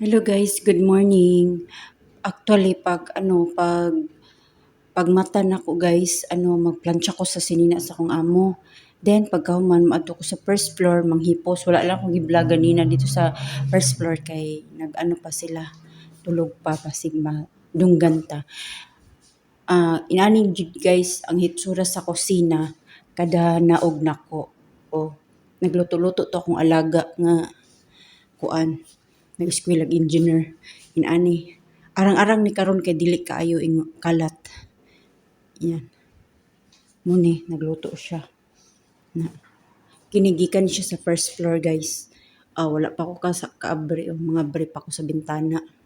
Hello guys, good morning. Actually pag ano pag pag mata na ko guys, ano magplantsa ko sa sinina sa akong amo. Then pagkahuman maadto ko sa first floor manghipos. Wala lang akong gibla ganina dito sa first floor kay nag-ano pa sila tulog pa pasig madunggan ta. Ah, inani jud guys ang hitsura sa kusina kada naog nako. O nagluto-luto to akong alaga nga kuan nag-eskwela og engineer. Inani arang-arang ni karon kay dili kaayo ing kalat. Yan. Mo ni nagluto siya. Na. Kinigikan siya sa first floor guys. Ah, wala pa ko ka sa kaabre o mga bre pa ko sa bintana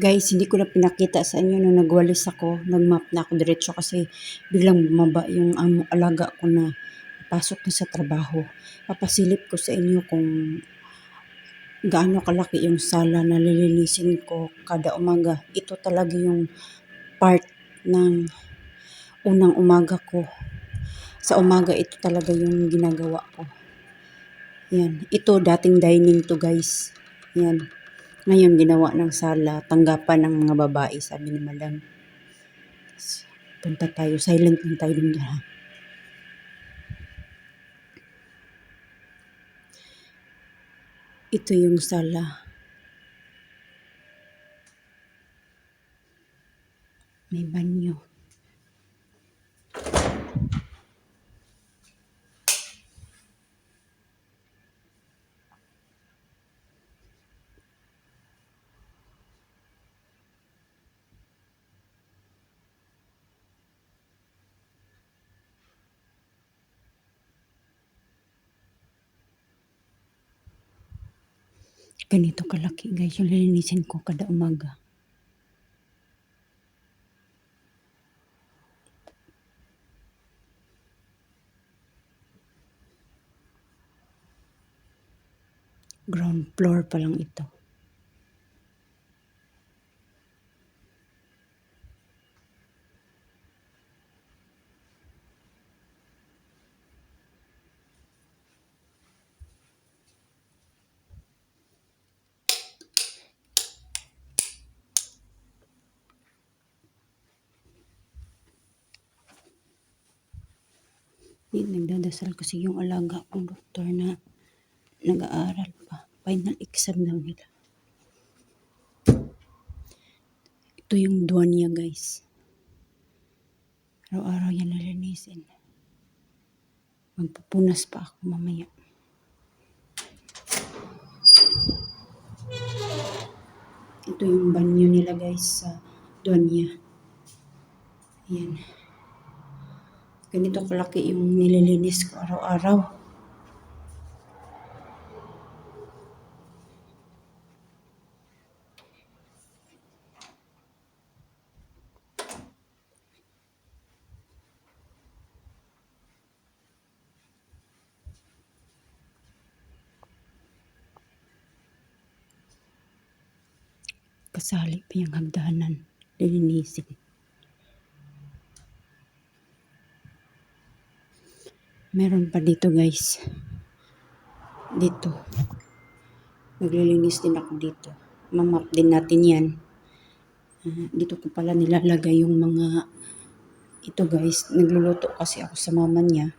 Guys, hindi ko na pinakita sa inyo nung nagwalis ako, nagmap na ako diretso kasi biglang bumaba yung amo, alaga ko na pasok na sa trabaho. Papasilip ko sa inyo kung gaano kalaki yung sala na lilinisin ko kada umaga. Ito talaga yung part ng unang umaga ko. Sa umaga, ito talaga yung ginagawa ko. Yan. Ito, dating dining to guys. Yan. Ngayon, ginawa ng sala, tanggapan ng mga babae, sabi ni madam. Punta tayo, silent lang tayo dun ha. Ito yung sala. May banyo. Ganito kalaki guys yung lilinisin ko kada umaga. Ground floor pa lang ito. Nagdadasal kasi yung alaga kong doktor na nag-aaral pa. Final exam daw nila. Ito yung duwan niya guys. Araw-araw yan nalinisin. Magpupunas pa ako mamaya. Ito yung banyo nila guys sa duwan niya. Ayan. Ganito kalaki yung nililinis ko araw-araw. Kasali pa yung hagdanan. Lilinisin. Meron pa dito guys. Dito. Naglilinis din ako dito. Mamap din natin yan. Ah, dito ko pala nilalagay yung mga ito guys. Nagluluto kasi ako sa mama niya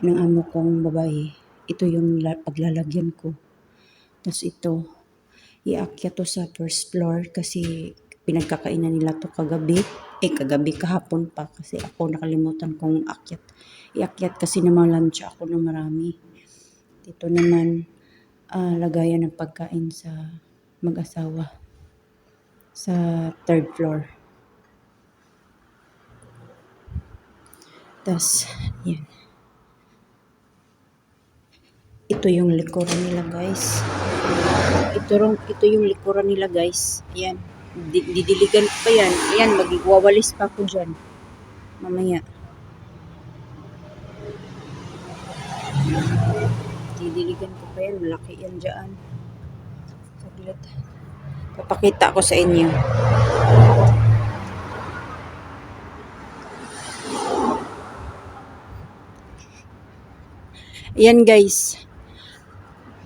ng amo kong babae. Ito yung la- paglalagyan ko. Tapos ito, iakyat to sa first floor kasi pinagkakainan nila to kagabi. Eh, kagabi kahapon pa kasi ako nakalimutan kong akyat. Iakyat kasi naman lunch ako ng marami. Dito naman, ah, lagayan ng pagkain sa mag-asawa sa third floor. Tapos, yan. Ito yung likuran nila guys. Ito, ito yung likuran nila guys. Ayan. Di- didiligan ko pa yan. Ayan, magwawalis pa ako dyan. Mamaya. Didiligan ko pa yan. Malaki yan dyan. Saglit. Papakita ko sa inyo. Ayan guys.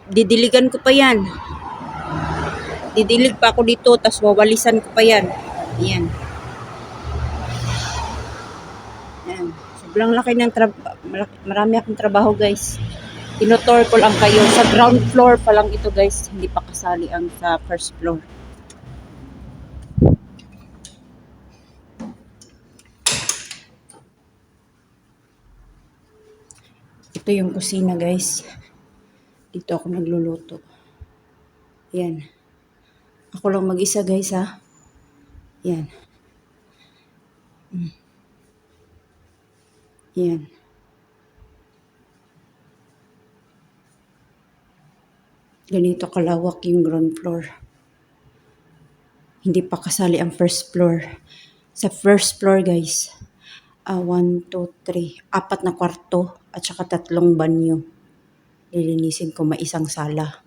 Didiligan ko pa yan. Didilig pa ako dito, tapos wawalisan ko pa yan. Ayan. Ayan. Sobrang laki ng trabaho. Marami akong trabaho guys. Tinutor ko lang kayo. Sa ground floor pa lang ito guys. Hindi pa kasali ang sa first floor. Ito yung kusina guys. Dito ako nagluluto. Yan. Ako lang mag-isa guys ha. Yan. Mm. Yan. Ganito kalawak yung ground floor. hindi pa kasali ang first floor. Sa first floor guys, ah, one, two, three, apat na kwarto at saka tatlong banyo. Lilinisin ko may isang sala.